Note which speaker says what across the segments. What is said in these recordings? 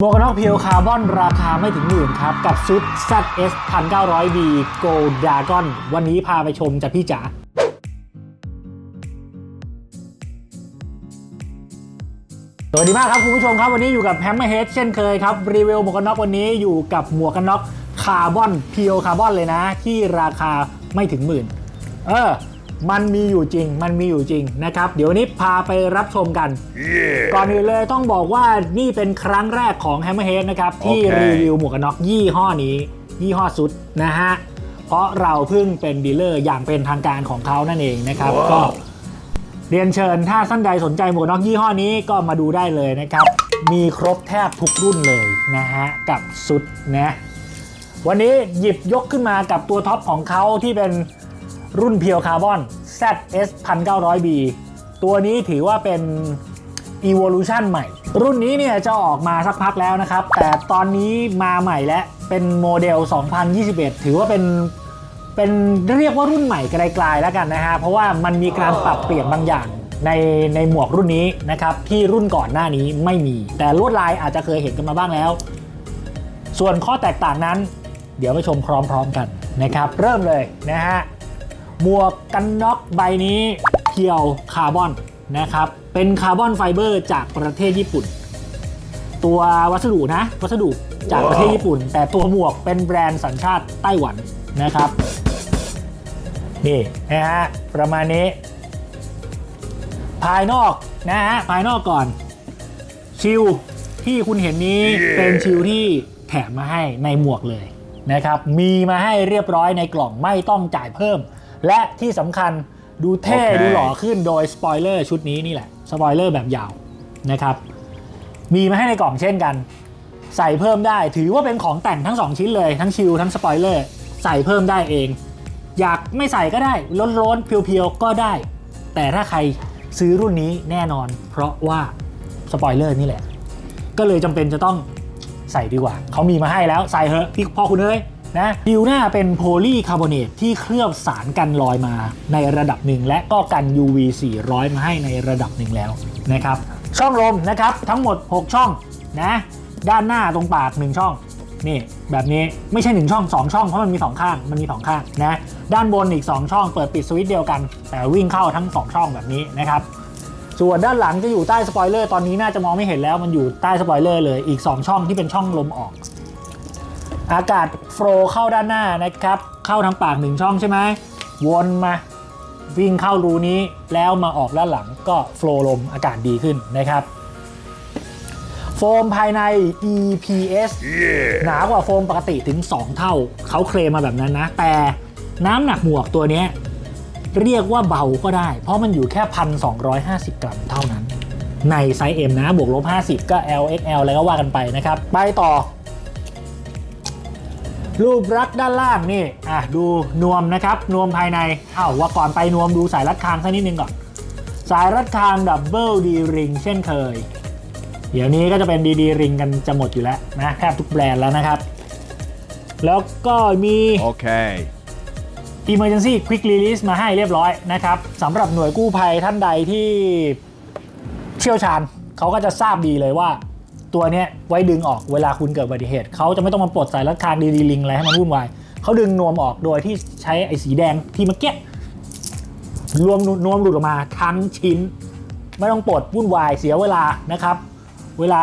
Speaker 1: หมวกกันน็อกเพียวคาร์บอนราคาไม่ถึงหมื่นครับ กับชุด ZS 1900B Gold Dragon วันนี้พาไปชมจากพี่จ๋าสวัสดีมากครับ คุณผู้ชมครับ วันนี้อยู่กับแฮมเมอร์เฮดเช่นเคยครับ รีวิวหมวกกันน็อกวันนี้อยู่กับหมวกกันน็อกคาร์บอนเพียวคาร์บอนเลยนะ ที่ราคาไม่ถึงหมื่น เออ มันมีอยู่จริง มันมีอยู่จริงนะครับ เดี๋ยววันนี้พาไปรับชมกันก่อนอื่นเลยต้องบอกว่านี่เป็นครั้งแรกของ Hammerhead นะครับที่
Speaker 2: โอเค
Speaker 1: รีวิวหมวกกันน็อกยี่ห้อนี้ ยี่ห้อสุดนะฮะ เพราะเราเพิ่งเป็นดีลเลอร์อย่างเป็นทางการของเขานั่นเองนะครับ
Speaker 2: ว้าว
Speaker 1: ก็เรียนเชิญถ้าท่านใดสนใจหมวกกันน็อกยี่ห้อนี้ก็มาดูได้เลยนะครับ มีครบแทบทุกรุ่นเลยนะฮะ กับสุดนะวันนี้หยิบยกขึ้นมากับตัวท็อปของเขาที่เป็นรุ่นเพียวคาร์บอน ZS 1900B ตัวนี้ถือว่าเป็น Evolution ใหม่ รุ่นนี้เนี่ยจะออกมาสักพักแล้วนะครับ แต่ตอนนี้มาใหม่และเป็นโมเดล 2021 ถือว่าเป็นเป็นเรียกว่ารุ่นใหม่ไกลๆแล้วกันนะฮะ เพราะว่ามันมีการปรับเปลี่ยนบางอย่างในในหมวกรุ่นนี้นะครับ ที่รุ่นก่อนหน้านี้ไม่มี แต่ลวดลายอาจจะเคยเห็นกันมาบ้างแล้ว ส่วนข้อแตกต่างนั้น เดี๋ยวไปชมพร้อมๆกันนะครับ เริ่มเลยนะฮะ หมวกกันน็อกใบนี้เพียวคาร์บอนนะครับ เป็นคาร์บอนไฟเบอร์จากประเทศญี่ปุ่น ตัววัสดุนะ วัสดุจากประเทศญี่ปุ่น แต่ตัวหมวกเป็นแบรนด์สัญชาติไต้หวันนะครับ นี่นะฮะประมาณนี้ ภายนอกนะฮะภายนอกก่อน ชิลที่คุณเห็นนี้
Speaker 2: Yeah.
Speaker 1: เป็นชิลที่แถมมาให้ในหมวกเลยนะครับ มีมาให้เรียบร้อยในกล่องไม่ต้องจ่ายเพิ่ม และที่สำคัญดูเท่
Speaker 2: โอเค
Speaker 1: ดูหล่อขึ้นโดยสปอยเลอร์ชุดนี้นี่แหละสปอยเลอร์แบบยาวนะครับ มีมาให้ในกล่องเช่นกัน ใส่เพิ่มได้ถือว่าเป็นของแต่งทั้ง 2 ชิ้นเลยทั้งชิลทั้งสปอยเลอร์ใส่เพิ่มได้เอง อยากไม่ใส่ก็ได้ร้อนๆเพียวๆก็ได้ แต่ถ้าใครซื้อรุ่นนี้แน่นอน เพราะว่าสปอยเลอร์นี่แหละ ก็เลยจำเป็นจะต้องใส่ดีกว่า เขามีมาให้แล้วใส่เถอะพี่พ่อคุณเอ้ย นะดิวหน้าเป็นโพลีคาร์บอเนตที่เคลือบสารกันรอยมาในระดับหนึ่ง และก็กัน UV 400 มาให้ในระดับหนึ่งแล้วนะครับ ช่องลมนะครับทั้งหมด 6 ช่องนะด้านหน้าตรงปาก 1 ช่องนี่แบบนี้ไม่ใช่ 1 ช่อง 2 ช่องเพราะมันมี 2 ข้างมันมี 2 ข้างนะด้านบนอีก 2 ช่อง เปิดปิดสวิตช์เดียวกัน แต่วิ่งเข้าทั้ง 2 ช่องแบบนี้นะครับส่วนด้านหลังจะอยู่ใต้สปอยเลอร์ตอนนี้น่าจะมองไม่เห็นแล้วมันอยู่ใต้สปอยเลอร์เลยอีก 2 ช่องที่เป็นช่องลมออก อากาศโฟลว์เข้าด้านหน้านะครับ เข้าทางปากหนึ่งช่องใช่ไหมวนมาวิ่งเข้ารูนี้แล้วมาออกด้านหลังก็โฟลว์ลมอากาศดีขึ้นนะครับ โฟมภายใน EPS หนากว่าโฟมปกติถึง 2 เท่า เขาเคลมมาแบบนั้นนะ แต่น้ำหนักหมวกตัวเนี้ยเรียกว่าเบาก็ได้ เพราะมันอยู่แค่ 1,250 กรัมเท่านั้น ในไซส์ M นะ บวกลบ 50 ก็ L XL อะไรก็ว่ากันไปนะครับ ไปต่อ รูปรักษณ์ด้านล่างนี่อะดูนวมนะครับ นวมภายในอ้าวว่าก่อนไปนวมดูสายรัดคางสักนิดนึงก่อน สายรัดคางดับเบิลดีริงเช่นเคย เดี๋ยวนี้ก็จะเป็นดีดีริงกันจะหมดอยู่แล้วนะแทบทุกแบรนด์แล้วนะครับ แล้วก็มี
Speaker 2: Okay.
Speaker 1: Emergency Quick Release มาให้เรียบร้อยนะครับสำหรับหน่วยกู้ภัยท่านใดที่เชี่ยวชาญเขาก็จะทราบดีเลยว่า ตัวเนี้ยไว้ดึงออกเวลาคุณเกิดอุบัติเหตุเขาจะไม่ต้องมาปลดสายรัดคางดีดีลิงอะไรให้มันวุ่นวายเขาดึงนวมออกโดยที่ใช้ไอ้สีแดงที่เมื่อกี้รวมนวมหลุดออกมาทั้งชิ้น ไม่ต้องปลดวุ่นวายเสียเวลานะครับ เวลา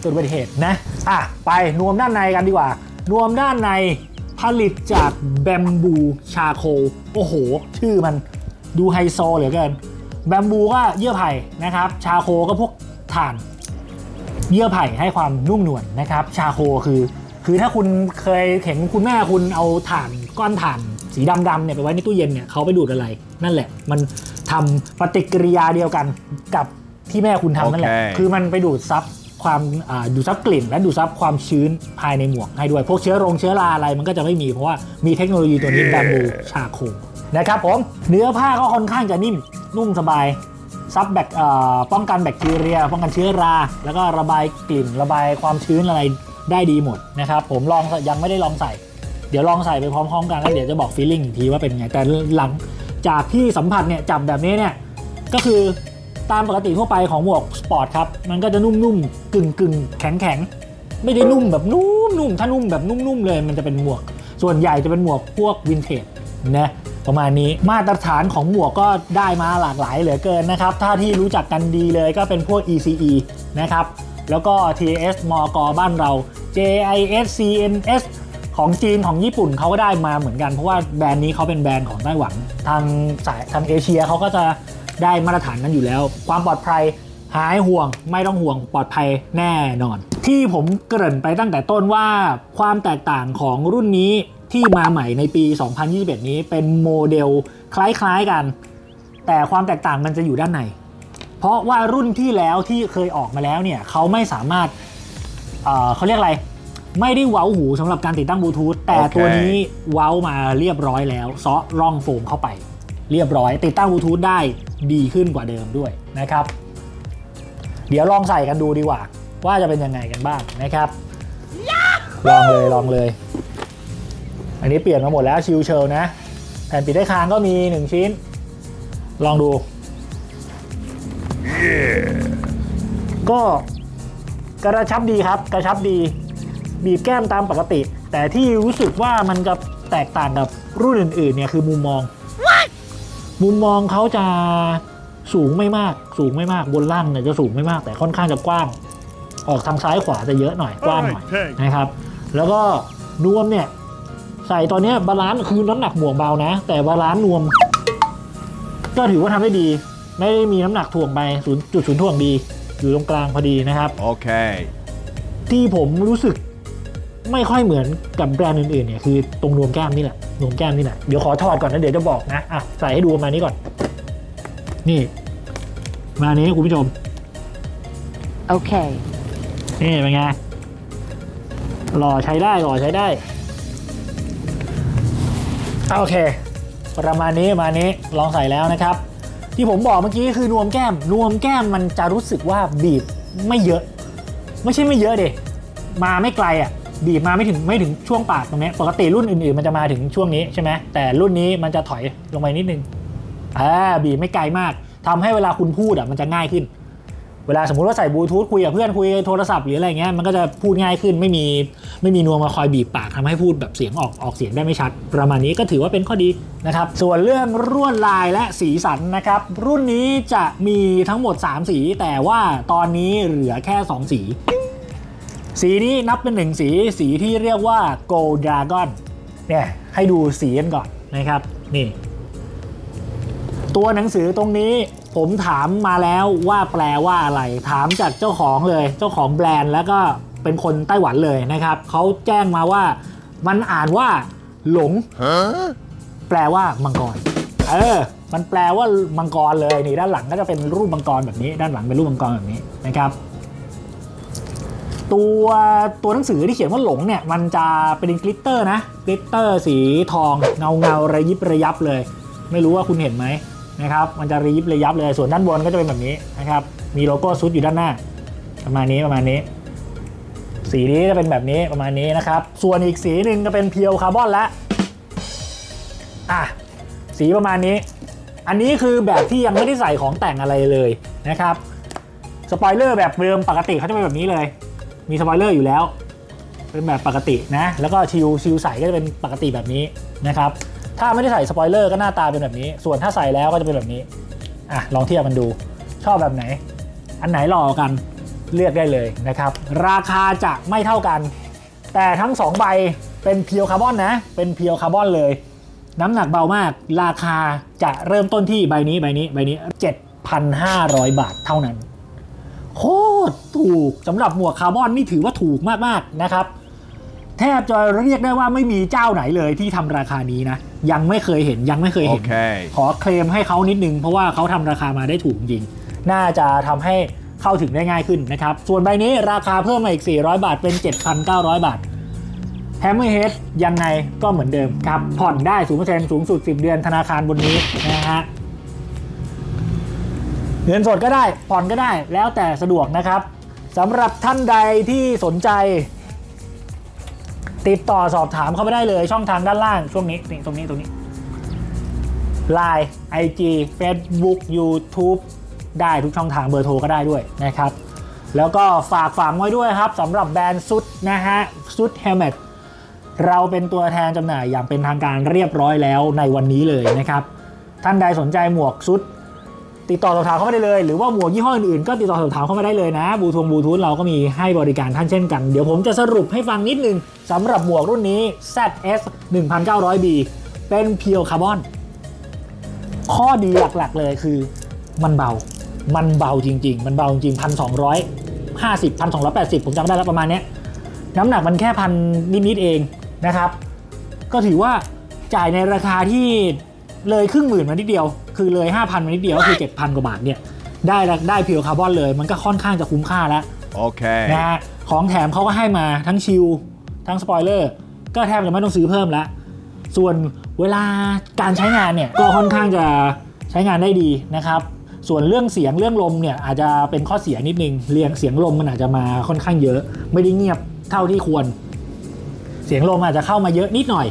Speaker 1: เกิดอุบัติเหตุนะอะไปนวมด้านในกันดีกว่านวมด้านในผลิตจากแบมบูชาโคโอ้โห ชื่อมันดูไฮโซเหลือเกินแบมบูก็เยื่อไผ่นะครับ ชาโคก็พวกถ่าน เยื่อไผ่ให้ความนุ่มนวลนะครับ ชาโคคือ คือถ้าคุณเคยเห็นคุณแม่คุณเอาถ่านก้อนถ่านสีดำๆเนี่ยไปไว้ในตู้เย็นเนี่ยเขาไปดูดอะไร นั่นแหละ มันทำปฏิกิริยาเดียวกันกับที่แม่คุณทำนั่นแหละ
Speaker 2: โอเค
Speaker 1: คือมันไปดูดซับความอ่าดูดซับกลิ่น และดูดซับความชื้นภายในหมวกให้ด้วย พวกเชื้อโรงเชื้อราอะไรมันก็จะไม่มีเพราะว่ามีเทคโนโลยีตัวนี้
Speaker 2: Yeah
Speaker 1: แบมบูชาโคนะครับผมเนื้อผ้าก็ค่อนข้างจะนิ่มนุ่มสบาย ซับแบคป้องกันแบคทีเรีย ป้องกันเชื้อรา แล้วก็ระบายกลิ่นระบายความชื้นอะไรได้ดีหมดนะครับผมลองยังไม่ได้ลองใส่ เดี๋ยวลองใส่ไปพร้อมๆกันแล้วเดี๋ยวจะบอกฟีลลิ่งอีกทีว่าเป็นไงแต่หลังจากที่สัมผัสเนี่ยจับแบบนี้เนี่ยก็คือตามปกติทั่วไปของหมวกสปอร์ตครับมันก็จะนุ่มๆกึ่งๆแข็งๆไม่ได้นุ่มแบบนุ่มๆถ้านุ่มแบบนุ่มๆเลย มันจะเป็นหมวก ส่วนใหญ่จะเป็นหมวกพวกวินเทจนะ ประมาณนี้มาตรฐานของหมวกก็ได้มาหลากหลายเหลือเกินนะครับ ถ้าที่รู้จักกันดีเลยก็เป็นพวก ECE นะครับ แล้วก็ TS มกบ้านเรา JIS CNS ของจีนของญี่ปุ่นเขาก็ได้มาเหมือนกัน เพราะว่าแบรนด์นี้เขาเป็นแบรนด์ของไต้หวัน ทางสายทางเอเชียเขาก็จะได้มาตรฐานนั้นอยู่แล้ว ความปลอดภัยหายห่วงไม่ต้องห่วงปลอดภัยแน่นอน ที่ผมเกริ่นไปตั้งแต่ต้นว่าความแตกต่างของรุ่นนี้ ที่มาใหม่ในปี 2021 นี้เป็นโมเดลคล้ายๆกัน แต่ความแตกต่างมันจะอยู่ด้านใน เพราะว่ารุ่นที่แล้วที่เคยออกมาแล้วเนี่ยเขาไม่สามารถเอ่อเขาเรียกอะไร ไม่ได้เว้าหูสำหรับการติดตั้งบลูทูธแต่
Speaker 2: โอเค
Speaker 1: ตัวนี้เว้ามาเรียบร้อยแล้วเซาะร่องโฟมเข้าไป เรียบร้อย ติดตั้งบลูทูธได้ดีขึ้นกว่าเดิมด้วยนะครับ เดี๋ยวลองใส่กันดูดีกว่า ว่าจะเป็นยังไงกันบ้างนะครับ ลองเลยลองเลย อันนี้เปลี่ยนมาหมดแล้วชิลเชลนะ แผ่นปิดได้คางก็มี 1 ชิ้น ลองดู ก็กระชับดีครับ กระชับดี บีบแก้มตามปกติ แต่ที่รู้สึกว่ามันจะแตกต่างกับรุ่นอื่นๆเนี่ยคือมุมมอง มุมมองเขาจะสูงไม่มาก สูงไม่มากบนล่างเนี่ยจะสูงไม่มาก แต่ค่อนข้างจะกว้าง ออกทางซ้ายขวาจะเยอะหน่อยกว้างหน่อยนะครับ แล้วก็นวมเนี่ย ใส่ตอนเนี้ยบาลานซ์คือน้ำหนักหมวกเบานะ แต่บาลานซ์นวม ก็ถือว่าทำได้ดี ไม่ได้มีน้ำหนักถ่วงไปศูนย์จุดศูนย์ถ่วงดี อยู่ตรงกลางพอดีนะครับ
Speaker 2: Okay.
Speaker 1: ที่ผมรู้สึกไม่ค่อยเหมือนกับแบรนด์อื่นๆเนี่ยคือตรงนวมแก้มนี่แหละนวมแก้มนี่แหละเดี๋ยวขอถอดก่อนนะเดี๋ยวจะบอกนะอะใส่ให้ดูประมาณนี้ก่อน นี่ มานี้คุณผู้ชม
Speaker 3: Okay.
Speaker 1: นี่เป็นไงหล่อใช้ได้หล่อใช้ได้ โอเค ประมาณนี้ประมาณนี้ลองใส่แล้วนะครับ ที่ผมบอกเมื่อกี้คือนวมแก้ม นวมแก้มมันจะรู้สึกว่าบีบไม่เยอะ ไม่ใช่ไม่เยอะเดมาไม่ไกลอะบีบมาไม่ถึงไม่ถึงช่วงปากตรงนี้ปกติรุ่นอื่นๆ มันจะมาถึงช่วงนี้ใช่ไหมแต่รุ่นนี้มันจะถอยลงไปนิดนึงอ่าบีบไม่ไกลมากทำให้เวลาคุณพูดอะมันจะง่ายขึ้น เวลาสมมติว่าใส่บลูทูธคุยกับเพื่อนคุยโทรศัพท์หรืออะไรเงี้ยมันก็จะพูดง่ายขึ้นไม่มีไม่มีนวมมาคอยบีบปากทำให้พูดแบบเสียงออกออกเสียงได้ไม่ชัด ประมาณนี้ก็ถือว่าเป็นข้อดีนะครับส่วนเรื่องลวดลายและสีสันนะครับรุ่นนี้จะมีทั้งหมด 3 สี แต่ว่าตอนนี้เหลือแค่ 2 สี สีนี้นับเป็นหนึ่งสีสีที่เรียกว่า Gold Dragon เนี่ยให้ดูสีกันก่อนนะครับนี่ตัวหนังสือตรงนี้ ผมถามมาแล้วว่าแปลว่าอะไร ถามจากเจ้าของเลย เจ้าของแบรนด์แล้วก็เป็นคนไต้หวันเลยนะครับ เขาแจ้งมาว่า มันอ่านว่า หลง
Speaker 2: Huh?
Speaker 1: แปลว่ามังกร เออ มันแปลว่ามังกรเลยนี่ด้านหลังก็จะเป็นรูปมังกรแบบนี้ ด้านหลังเป็นรูปมังกรแบบนี้นะครับ ตัวตัวหนังสือที่เขียนว่าหลงเนี่ย มันจะเป็นกลิตเตอร์นะกลิตเตอร์สีทองเงาเงาๆระยิบระยับเลย ไม่รู้ว่าคุณเห็นไหม นะครับมันจะระยิบระยับเลยส่วนด้านบนก็จะเป็นแบบนี้นะครับ มีโลโก้ซุดอยู่ด้านหน้า ประมาณนี้ประมาณนี้ สีนี้จะเป็นแบบนี้ประมาณนี้นะครับ ส่วนอีกสีหนึ่งจะเป็นเพียวคาร์บอนละอะสีประมาณนี้ อันนี้คือแบบที่ยังไม่ได้ใส่ของแต่งอะไรเลยนะครับสปอยเลอร์แบบเดิมปกติเขาจะเป็นแบบนี้เลย มีสปอยเลอร์อยู่แล้ว เป็นแบบปกตินะ แล้วก็ชิลชิลใส่ก็จะเป็นปกติแบบนี้นะครับ ถ้าไม่ได้ใส่สปอยเลอร์ก็หน้าตาเป็นแบบนี้ ส่วนถ้าใส่แล้วก็จะเป็นแบบนี้ อะ ลองเทียบมันดู ชอบแบบไหน อันไหนหล่อกันเลือกได้เลยนะครับ ราคาจะไม่เท่ากัน แต่ทั้ง 2 ใบเป็นเพียวคาร์บอนนะ เป็นเพียวคาร์บอนเลย น้ำหนักเบามาก ราคาจะเริ่มต้นที่ใบนี้ใบนี้ใบนี้ 7,500 บาทเท่านั้น โคตรถูกสำหรับหมวกคาร์บอนนี่ถือว่าถูกมากๆนะครับ แทบจะเรียกได้ว่าไม่มีเจ้าไหนเลยที่ทำราคานี้นะ ยังไม่เคยเห็นยังไม่เคยเห็น
Speaker 2: Okay.
Speaker 1: ขอเคลมให้เขานิดนึง เพราะว่าเขาทำราคามาได้ถูกจริง น่าจะทำให้เข้าถึงได้ง่ายขึ้นนะครับ ส่วนใบนี้ราคาเพิ่มมาอีก 400 บาทเป็น 7,900 บาท แฮมเมอร์เฮดยังไงก็เหมือนเดิมครับ ผ่อนได้สูงเปอร์เซ็นต์สูงสุด 10 เดือนธนาคารบนนี้นะฮะ เงินสดก็ได้ผ่อนก็ได้แล้วแต่สะดวกนะครับสำหรับท่านใดที่สนใจ ติดต่อสอบถามเข้าไปได้เลยช่องทางด้านล่างช่วงนี้นี่ตรงนี้ตรงนี้ Line IG Facebook YouTube ได้ทุกช่องทางเบอร์โทรก็ได้ด้วยนะครับ แล้วก็ฝากฝังไว้ด้วยครับสำหรับแบรนด์ซุดนะฮะซุดเฮลเมตเราเป็นตัวแทนจำหน่ายอย่างเป็นทางการเรียบร้อยแล้วในวันนี้เลยนะครับ ท่านใดสนใจหมวกซุด ติดต่อสอบถามเข้ามาได้เลย หรือว่าหมวกยี่ห้ออื่นๆก็ติดต่อสอบถามเข้ามาได้เลยนะบลูทงบลูทูธเราก็มีให้บริการท่านเช่นกัน เดี๋ยวผมจะสรุปให้ฟังนิดนึงสำหรับหมวกรุ่นนี้ ZS 1900B เป็นเพียวคาร์บอน ข้อดีหลักๆเลยคือมันเบา มันเบาจริง ๆ มันเบาจริงพันสองร้อยห้าสิบพันสองร้อยแปดสิบผมจำได้แล้วประมาณนี้น้ำหนักมันแค่พันนิดๆเองนะครับ ก็ถือว่าจ่ายในราคาที่เลยครึ่งหมื่นมานิดเดียว คือเลย 5,000มานิดเดียวก็คือ7,000 กว่าบาทเนี่ยได้ละได้เพียวคาร์บอนเลย มันก็ค่อนข้างจะคุ้มค่าแล้ว
Speaker 2: Okay.
Speaker 1: นะฮะของแถมเขาก็ให้มาทั้งชิลทั้งสปอยเลอร์ก็แทบจะไม่ต้องซื้อเพิ่มแล้วส่วนเวลาการใช้งานเนี่ยก็ค่อนข้างจะใช้งานได้ดีนะครับ ส่วนเรื่องเสียงเรื่องลมเนี่ยอาจจะเป็นข้อเสียนิดนึงเรียงเสียงลมมันอาจจะมาค่อนข้างเยอะ ไม่ได้เงียบเท่าที่ควร เสียงลมอาจจะเข้ามาเยอะนิดหน่อย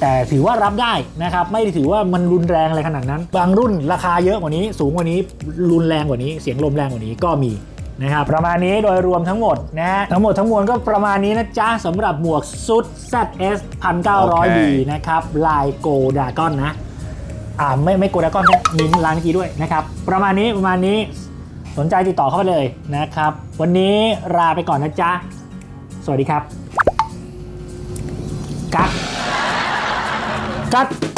Speaker 1: แต่ถือว่ารับได้นะครับ ไม่ได้ถือว่ามันรุนแรงอะไรขนาดนั้น บางรุ่นราคาเยอะกว่านี้ สูงกว่านี้ รุนแรงกว่านี้ เสียงลมแรงกว่านี้ก็มีนะครับ ประมาณนี้โดยรวมทั้งหมดนะฮะ ทั้งหมดทั้งมวลก็ประมาณนี้นะจ๊ะสำหรับหมวกซุด ZS 1900B นะครับลายโกดากอนนะ อ่าไม่ไม่โกดากอนแค่มีร้านเมื่อกี้ด้วยนะครับ ประมาณนี้ประมาณนี้สนใจติดต่อเข้ามาเลยนะครับ วันนี้ลาไปก่อนนะจ๊ะ สวัสดีครับ กัดกัด